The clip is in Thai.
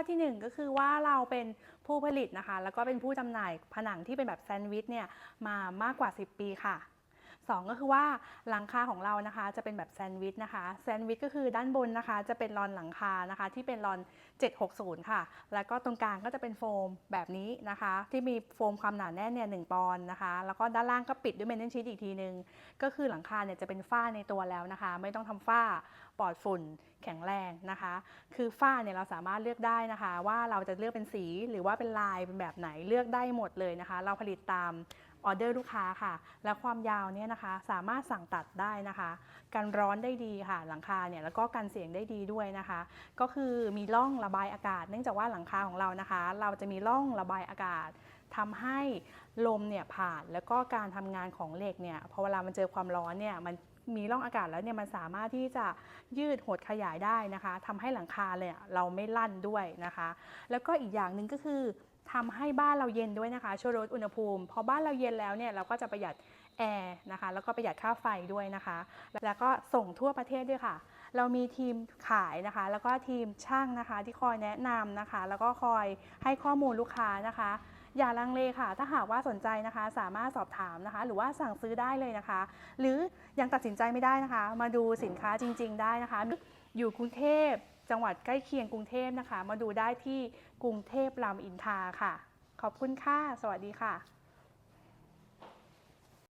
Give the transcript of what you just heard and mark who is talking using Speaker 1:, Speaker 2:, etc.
Speaker 1: ข้อที่หนึ่งก็คือว่าเราเป็นผู้ผลิตนะคะ แล้วก็เป็นผู้จำหน่ายผนังที่เป็นแบบแซนด์วิชเนี่ยมามากกว่า 10 ปีค่ะ สองก็คือว่าหลังคาของเรานะคะจะเป็นแบบแซนด์วิชนะคะแซนด์วิชก็คือด้านบนนะคะ จะเป็นรอนหลังคานะคะ ที่เป็นรอน 760 ค่ะ แล้วก็ตรงกลางก็จะเป็นโฟมแบบนี้นะคะ ที่มีโฟมความหนาแน่นเนี่ยหปอนด์นะคะ แล้วก็ด้านล่างก็ปิดด้วยเมนเทนชีตอีกทีนึง ก็คือหลังคาเนี่ยจะเป็นฝ้าในตัวแล้วนะคะ ไม่ต้องทำฝ้าปลอดฝุ่นแข็งแรงนะคะ คือฝ้าเนี่ยเราสามารถเลือกได้นะคะ ว่าเราจะเลือกเป็นสีหรือว่าเป็นลายเป็นแบบไหนเลือกได้หมดเลยนะคะ เราผลิตตาม ออเดอร์ลูกค้าค่ะ และความยาวเนี่ยนะคะ สามารถสั่งตัดได้นะคะกันร้อนได้ดีค่ะ หลังคาเนี่ยแล้วก็กันเสียงได้ดีด้วยนะคะ ก็คือมีร่องระบายอากาศ เนื่องจากว่าหลังคาของเรานะคะ เราจะมีร่องระบายอากาศ ทำให้ลมเนี่ยผ่าน แล้วก็การทำงานของเหล็กเนี่ยพอเวลามันเจอความร้อนเนี่ยมันมีร่องอากาศแล้วเนี่ยมันสามารถที่จะยืดหดขยายได้นะคะทำให้หลังคาเลยเราไม่ลั่นด้วยนะคะ แล้วก็อีกอย่างหนึ่งก็คือทำให้บ้านเราเย็นด้วยนะคะช่วยลดอุณหภูมิพอบ้านเราเย็นแล้วเนี่ยเราก็จะประหยัดแอร์นะคะแล้วก็ประหยัดค่าไฟด้วยนะคะ แล้วก็ส่งทั่วประเทศด้วยค่ะ เรามีทีมขายนะคะ แล้วก็ทีมช่างนะคะที่คอยแนะนำนะคะ แล้วก็คอยให้ข้อมูลลูกค้านะคะ อย่าลังเลค่ะ ถ้าหากว่าสนใจนะคะ สามารถสอบถามนะคะ หรือว่าสั่งซื้อได้เลยนะคะ หรือยังตัดสินใจไม่ได้นะคะ มาดูสินค้าจริง ๆ ได้นะคะ อยู่กรุงเทพจังหวัดใกล้เคียงกรุงเทพนะคะ มาดูได้ที่กรุงเทพรามอินทาค่ะ ขอบคุณค่ะ สวัสดีค่ะ